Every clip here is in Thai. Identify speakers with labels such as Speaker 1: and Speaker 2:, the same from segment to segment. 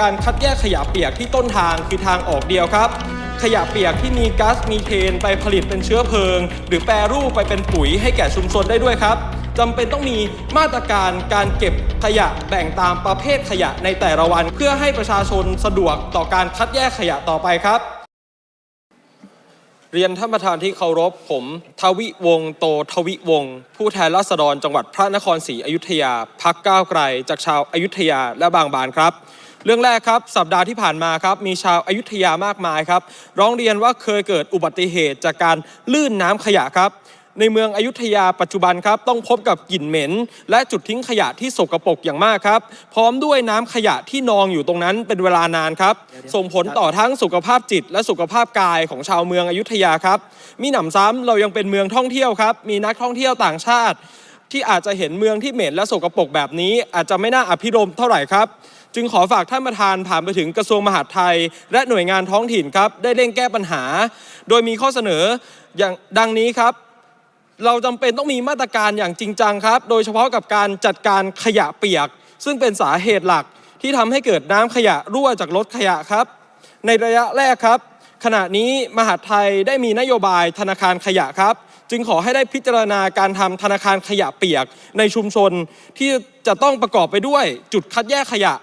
Speaker 1: การคัดแยกขยะเปียกที่ต้นทางคือทางออกเดียวครับ ขยะเปียกที่มีก๊าซมีเทนไปผลิตเป็นเชื้อเพลิง หรือแปรรูปไปเป็นปุ๋ยให้แก่ชุมชนได้ด้วยครับจำเป็นต้องมีมาตรการการเก็บขยะแบ่งตามประเภทขยะในแต่ละวัน เพื่อให้ประชาชนสะดวกต่อการคัดแยกขยะต่อไปครับ เรียนท่านประธานที่เคารพผม ทวิวงโตทวิวงผู้แทนราษฎรจังหวัดพระนครศรีอยุธยาพักก้าวไกล จากชาวอายุทยาและบางบานครับ เรื่องแรกครับสัปดาห์ที่ผ่านมาครับมีชาวอายุทยามากมายครับร้องเรียนว่าเคยเกิดอุบัติเหตุจากการลื่นน้ำขยะครับในเมืองอยุธยาปัจจุบันครับต้องพบกับกลิ่นเหม็น และจุดทิ้งขยะที่สกปรกอย่างมากครับ พร้อมด้วยน้ำขยะที่นองอยู่ตรงนั้นเป็นเวลานานครับ ส่งผลต่อทั้งสุขภาพจิต และสุขภาพกายของชาวเมืองอยุธยาครับ มีหนำซ้ำเรายังเป็นเมืองท่องเที่ยวครับ มีนักท่องเที่ยวต่างชาติ ที่อาจจะเห็นเมืองที่เหม็นและสกปรกแบบนี้ อาจจะไม่น่าอภิรมเท่าไหร่ครับ จึงขอฝากท่านประธานผ่านไปถึงกระทรวงมหาดไทย และหน่วยงานท้องถิ่นครับ ได้เร่งแก้ปัญหา โดยมีข้อเสนออย่างดังนี้ครับ เราจำเป็นต้องมีมาตรการอย่างจริงจังครับ โดยเฉพาะกับการจัดการขยะเปียก ซึ่งเป็นสาเหตุหลักที่ทำให้เกิดน้ำขยะรั่วจากรถขยะครับ ในระยะแรกครับ ขณะนี้มหาดไทยได้มีนโยบายธนาคารขยะครับ จึงขอให้ได้พิจารณาการทำธนาคารขยะเปียกในชุมชนที่จะต้องประกอบไปด้วยจุดคัดแยกขยะ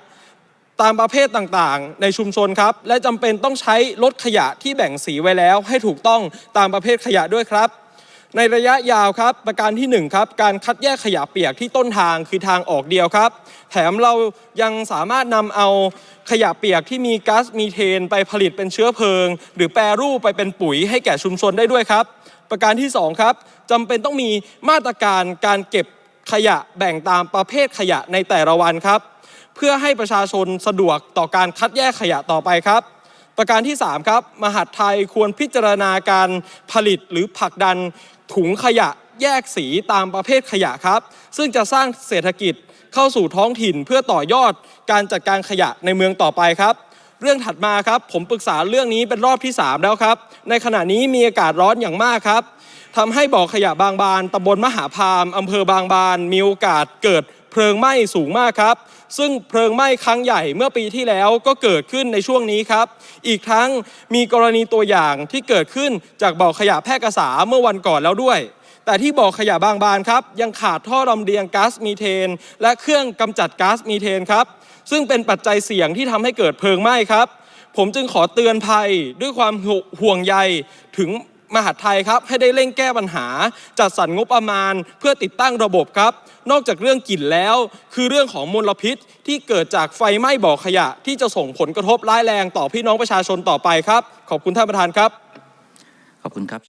Speaker 1: ตามประเภทต่างๆ ในชุมชนครับ และจำเป็นต้องใช้รถขยะที่แบ่งสีไว้แล้ว ให้ถูกต้องตามประเภทขยะด้วยครับ ในระยะยาวครับ ประการที่1ครับการคัดแยกขยะเปียกที่ต้นทางคือทางออกเดียวครับ แถมเรายังสามารถนำเอา ขยะเปียกที่มีก๊าซมีเทนไปผลิตเป็นเชื้อเพลิง หรือแปรรูปไปเป็นปุ๋ยให้แก่ชุมชนได้ด้วยครับ ประการที่2ครับจำเป็นต้องมีมาตรการการเก็บขยะแบ่งตามประเภทขยะในแต่ละวันครับ เพื่อให้ประชาชนสะดวกต่อการคัดแยกขยะต่อไปครับ ประการที่ 3 ครับ มหาดไทยควรพิจารณาการผลิตหรือผลักดันถุงขยะแยกสีตามประเภทขยะครับ ซึ่งจะสร้างเศรษฐกิจ เข้าสู่ท้องถิ่นเพื่อต่อยอดการจัดการขยะในเมืองต่อไปครับ เรื่องถัดมาครับ ผมปรึกษาเรื่องนี้เป็นรอบที่ 3 แล้วครับ ในขณะนี้มีอากาศร้อนอย่างมากครับทำให้บ่อขยะบางบานตำบลมหาพามอำเภอบางบาน มีโอกาสเกิดเพลิงไหม้สูงมากครับ ซึ่งเพลิงไหม้ครั้งใหญ่เมื่อปีที่แล้วก็เกิดขึ้นในช่วงนี้ครับ อีกทั้งมีกรณีตัวอย่างที่เกิดขึ้นจากบ่อขยะแพร่กษาเมื่อวันก่อนแล้วด้วย แต่ที่บ่อขยะบางบานครับยังขาดท่อลำเลียงก๊าซมีเทน และเครื่องกำจัดก๊าซมีเทนครับซึ่งเป็นปัจจัยเสี่ยงที่ทำให้เกิดเพลิงไหม้ครับ ผมจึงขอเตือนภัยด้วยความห่วงใยถึงมหาดไทยครับให้ได้เร่งแก้ปัญหา จัดสรรงบประมาณเพื่อติดตั้งระบบครับ นอกจากเรื่องกลิ่นแล้ว คือเรื่องของมลพิษที่เกิดจากไฟไหม้บ่อขยะ ที่จะส่งผลกระทบร้ายแรงต่อพี่น้องประชาชนต่อไปครับ ขอบคุณท่านประธานครับ
Speaker 2: ขอบคุณครับ